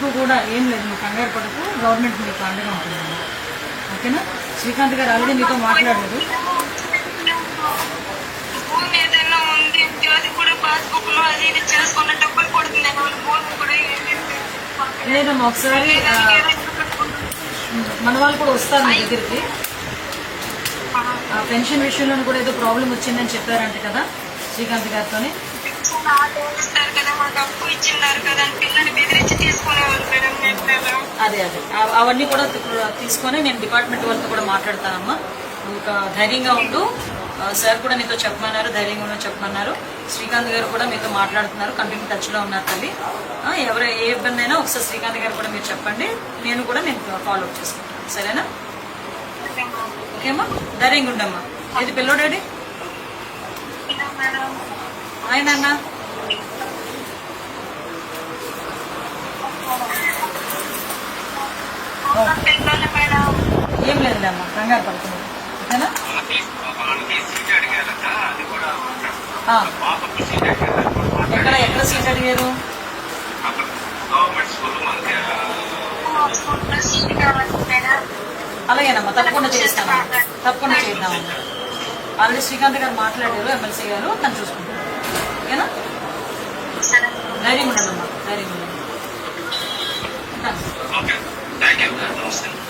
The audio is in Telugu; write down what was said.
మీకు కూడా ఏం లేదు మీకు కంగారు పడకు. గవర్నమెంట్ మీకు అండగా ఉంటుంది. ఓకేనా? శ్రీకాంత్ గారు ఆల్రెడీ మీతో మాట్లాడారు. భూమి ఏదైనా ఉంది అది కూడా పాస్బుక్లో అది ఇది చేసుకున్న డబ్బులు కొడుతుంది వాళ్ళ భూమి కూడా ఏమీ లేదు. లేదమ్మా ఒకసారి మన వాళ్ళు కూడా వస్తారు మీ దగ్గరికి. పెన్షన్ విషయంలో కూడా ఏదో ప్రాబ్లం వచ్చిందని చెప్పారంట కదా శ్రీకాంత్ గారితోని. అప్పు ఇచ్చిన్నారు కదా పిల్లల్ని బెదిరించి కదా అదే అదే. అవన్నీ కూడా తీసుకొని నేను డిపార్ట్మెంట్ వాళ్ళతో కూడా మాట్లాడతానమ్మా. ఒక ధైర్యంగా ఉండు. సార్ కూడా నీతో చెప్పమన్నారు ధైర్యంగా ఉండని చెప్పమన్నారు. శ్రీకాంత్ గారు కూడా మీతో మాట్లాడుతున్నారు కంటిన్యూ టచ్లో ఉన్నారు తల్లి. ఎవరు ఏ ఇబ్బంది అయినా ఒకసారి శ్రీకాంత్ గారు కూడా మీరు చెప్పండి. నేను కూడా నేను ఫాలో అప్ చేసుకుంటాను. సరేనా? ఓకేమ్మా? ధైర్యంగా ఉండమ్మా. ఏది పిల్లోడాడి ఆయన అన్న ఏం లేదులేమ్మా కంగారు పడుతుంది ఎక్కడ ఎక్కడ సీట్ అడిగారు? అలాగేనమ్మా తప్పకుండా చేస్తాము తప్పకుండా చేద్దాము ఆల్రెడీ శ్రీకాంత్ గారు మాట్లాడారు ఎమ్మెల్సీ గారు తను చూసుకుంటారు. ఓకేనా? ధైర్యం ఉండండి అమ్మా ధైర్యం ఉండండి. Austin.